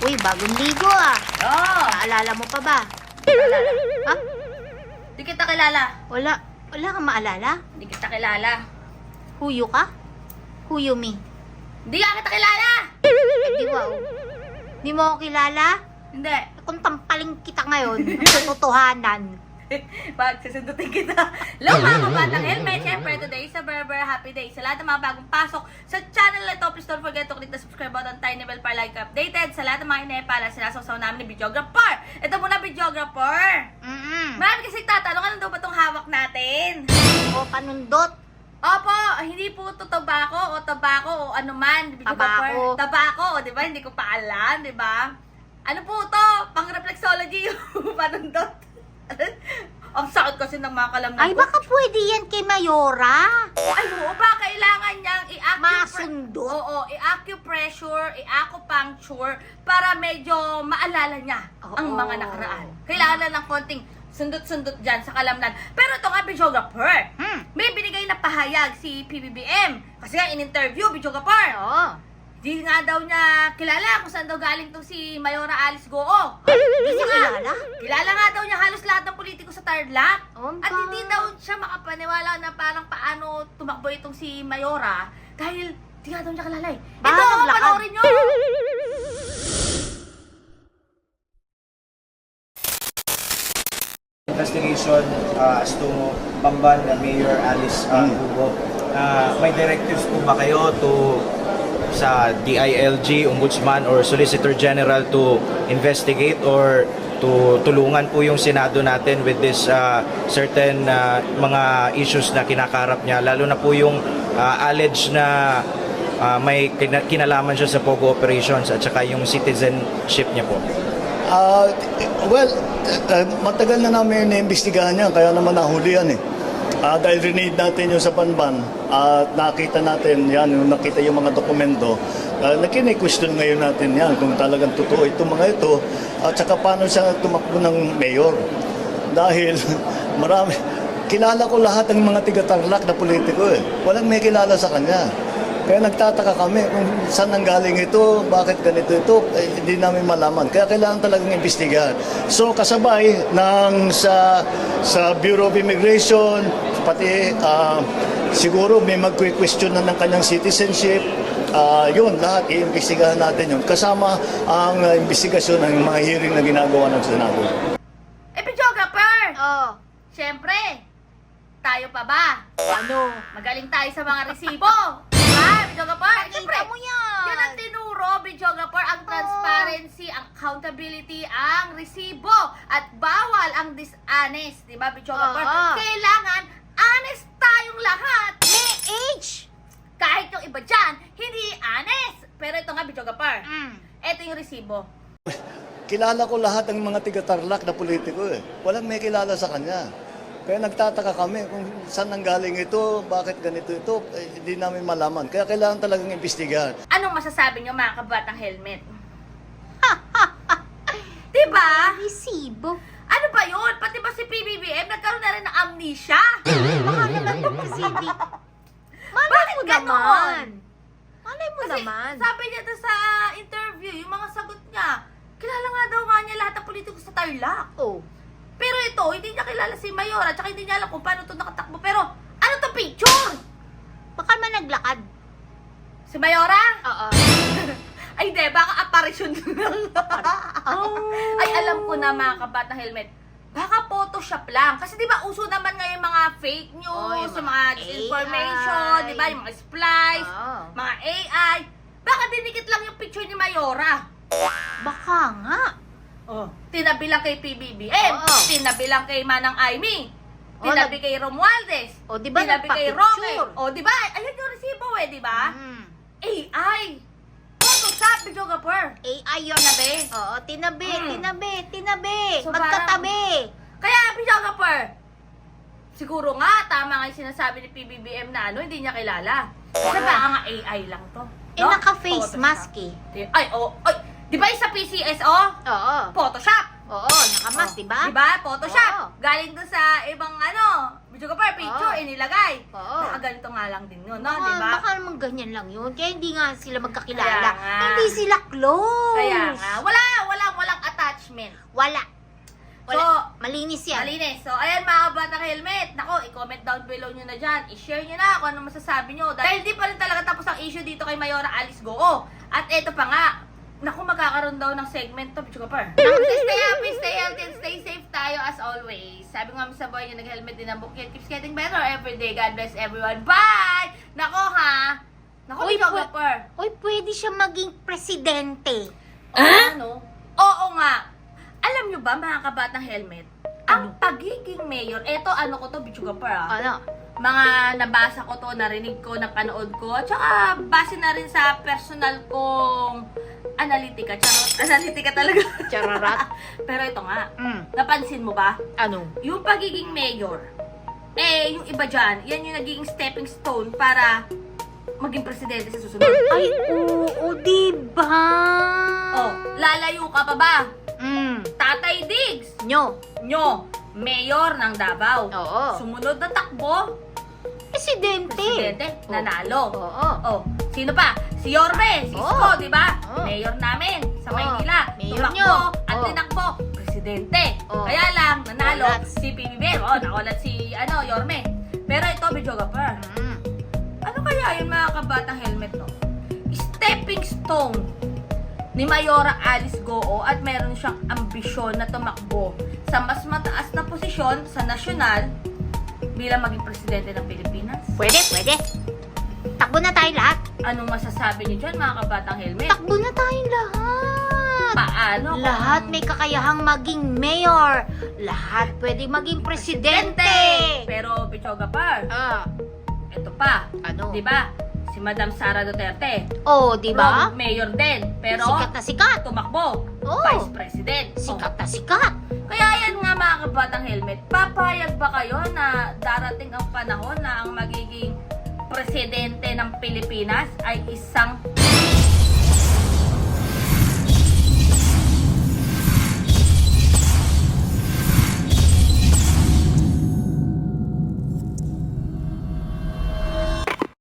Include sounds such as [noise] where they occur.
Uy, bagong ligo ah. Oo. Naalala mo pa ba? Ha? Di kita kilala. Wala. Wala kang maalala? Di kita kilala. Huyo ka? Huyo me. Di ka kita kilala! Eh, di wow. Di mo ako kilala? Hindi. Kung tampaling kita ngayon, sa totohanan. Pag [laughs] sasundutin kita. Hello mga kabatang helmet. Siyempre today sa Berber Happy Day. Sa lahat ng mga bagong pasok sa channel na ito, please don't forget to click the subscribe button, tiny bell para like updated. Sa lahat ng mga inepala, sinasaw namin ni videographer. Ito muna videographer. Mm-mm. Marami kasi tatanong, ano daw ba itong hawak natin? O panundot. Opo, hindi po ito tobacco o tobacco o ano man. Tabako. Tabako, o di ba? Hindi ko pa alam, di ba? Ano po ito? Pang reflexology yung [laughs] panundot. [laughs] Ang sakit kasi ng mga kalamnan Ay, ko. baka pwede yan kay Mayora. Ay, oo ba? Kailangan niyang i-acupre... Masundot. Oo, i-acupressure, i-acupuncture para medyo maalala niya ang Oo. mga nakaraan. Kailangan ng konting sundot-sundot dyan sa kalamnan. Pero ito nga, videographer. Hmm. May binigay na pahayag si PBBM. Kasi nga, in-interview, videographer. Oo. Di nga daw niya kilala kung saan daw galing tong si Mayora Alice Goo. [laughs] Hindi niya kilala? Kilala nga daw niya halos lahat ng politiko sa Tarlac. Oh, At hindi daw siya makapaniwala na parang paano tumakbo itong si Mayora dahil di nga daw niya kilala eh. Baka Ito, naglakad. panoorin nyo! investigation uh, as to Bamban na Mayor Alice uh, Hugo. Uh, may directives po ba kayo to sa DILG, Ombudsman or Solicitor General to investigate or to tulungan po yung Senado natin with this uh, certain uh, mga issues na kinakarap niya lalo na po yung uh, alleged na uh, may kina- kinalaman siya sa Pogo operations at saka yung citizenship niya po. Ah, well, uh, matagal na namin naimbestigahan yan, kaya naman nahuli yan eh. Ah, dahil rinid natin yung sa Banban at nakita natin yan, yung nakita yung mga dokumento, uh, question ngayon natin yan kung talagang totoo itong mga ito at saka paano siya tumakbo ng mayor. Dahil [laughs] marami, kilala ko lahat ng mga tiga-tarlac na politiko eh. Walang may kilala sa kanya. Kaya nagtataka kami kung saan nanggaling ito, bakit ganito ito, eh, hindi namin malaman. Kaya kailangan talagang imbestigahan. So kasabay ng sa sa Bureau of Immigration, pati ah, siguro may magque-question na ng kanyang citizenship, Ah, yun, lahat iimbestigahan natin yun. Kasama ang ah, investigasyon ng mga hearing na ginagawa ng Senado. Eh, videographer! Oo. Siyempre, tayo pa ba? Ano? Magaling tayo sa mga resibo. [laughs] Videographer? Siyempre, mo yan. Yan ang tinuro, videographer, ang transparency, ang accountability, ang resibo, at bawal ang dishonest, di ba, videographer? Oo. Kailangan honest tayong lahat. May age. Kahit yung iba dyan, hindi honest. Pero ito nga, videographer, Mm. ito yung resibo. Kilala ko lahat ng mga tiga-tarlac na politiko eh. Walang may kilala sa kanya. Kaya nagtataka kami kung saan nanggaling ito, bakit ganito ito, eh, hindi namin malaman. Kaya kailangan talagang imbestigahan. Anong masasabi nyo mga kabatang helmet? [laughs] diba? Resibo. Ano ba yun? Pati ba si PBBM nagkaroon na rin ng amnesia? Baka naman po kasi di... Malay Bakit mo ganon? naman. Malay mo Kasi naman. sabi niya doon sa interview, yung mga sagot niya, kilala nga daw nga niya lahat ng politiko sa Tarlac. Oh. Ito, hindi niya kilala si Mayor at saka hindi niya alam kung paano ito nakatakbo. Pero, ano to picture? Baka man naglakad. Si Mayora? Oo. [laughs] Ay, hindi. Baka apparition lang. Ay, alam ko na mga kabatang helmet. Baka Photoshop lang. Kasi di ba uso naman ngayon mga fake news, Oh, yung mga mga disinformation, di ba? Yung mga splice, Oo. mga AI. Baka dinikit lang yung picture ni Mayora. Baka nga. Oh. Tinabi lang kay PBBM. Oo. Tinabi lang kay Manang Aimee. Oh, Tinabi kay Romualdez. O, di ba Tinabi kay? Roque. O, di ba? Ayun yung resibo eh, di ba? Mm. AI. Photoshop, videographer. AI yun. Tinabi. Oo, tinabi, Mm. tinabi, tinabi. So, Magkatabi. Kaya, videographer, siguro nga, tama nga yung sinasabi ni PBBM na ano, hindi niya kilala. Kasi baka nga AI lang to. Eh, naka-face Photoshop. mask eh. Ay, oh, ay, di ba yung sa PCSO? Oo. Photoshop. Oo, nakamas, Oh, di ba? Photoshop. Oo. Galing dun sa ibang ano, video ka pa, picture, Oo. inilagay. Oo. Nakaganito nga lang din yun, no? Baka, Diba? baka naman ganyan lang yun. Kaya hindi nga sila magkakilala. Kaya nga. Hindi sila close. Kaya nga, wala, wala, walang attachment. Wala. Wala. So, Malinis yan. Malinis. So, ayan mga kabatang helmet. Nako, i-comment down below nyo na dyan. I-share nyo na kung ano masasabi nyo. Dahil di pa rin talaga tapos ang issue dito kay Mayora Alice Goo. At eto pa nga, Naku, magkakaroon daw ng segment to, Pichuga Par. stay happy, stay healthy, and stay safe tayo as always. Sabi nga sa boy yung nag-helmet din ang bukid. Keeps getting better every day. God bless everyone. Bye! Nako ha! Nako, Uy, Pichuga Par. Uy, pwede siya maging presidente. Ano? Oo nga. Alam nyo ba, mga kabatang helmet, ang pagiging mayor, eto ano ko to, Bichuga Par ah. Ano? Mga nabasa ko to, narinig ko, napanood ko, at saka base na rin sa personal kong analytica. Charot, analytica talaga. Chararat. [laughs] Pero ito nga, Mm. napansin mo ba? Ano? Yung pagiging mayor, eh, yung iba dyan, yan yung nagiging stepping stone para maging presidente sa susunod. Ay, oo, diba? Oh, lalayo ka pa ba? Mm. Tatay Diggs, Nyo. nyo, mayor ng Davao. Oo. Sumunod na takbo, Presidente. presidente, nanalo. Oo. Oh, sino pa? Si Yorme, si. Isko, di ba? Oo. Mayor namin sa Oo. Maynila. Mayor Tumakbo nyo. at Oo. tinakbo, presidente. Oo. Kaya lang, nanalo Nakulat. si PBBM. Oh, nakulat si ano, Yorme. Pero ito, Bidjogapur. Mm. Ano kaya yun mga kabatang helmet, no? Stepping stone ni Mayora Alice Goo at meron siyang ambisyon na tumakbo sa mas mataas na posisyon sa nasyonal bilang maging presidente ng Pilipinas. Pwede, pwede. Takbo na tayo lahat. Anong masasabi niyo dyan mga kabatang helmet? Takbo na tayong lahat. Paano kung- Lahat may kakayahang maging mayor. Lahat pwede maging presidente. Pero Pichoga Par, Ah, ito pa, ano? 'di ba? Si Madam Sara Duterte. Oh, di ba? Mayor din, pero Sikat na sikat. tumakbo. Oo. Vice President. Sikat na sikat. Kaya yan nga mga kabatang helmet, papayag ba kayo na darating ang panahon na ang magiging presidente ng Pilipinas ay isang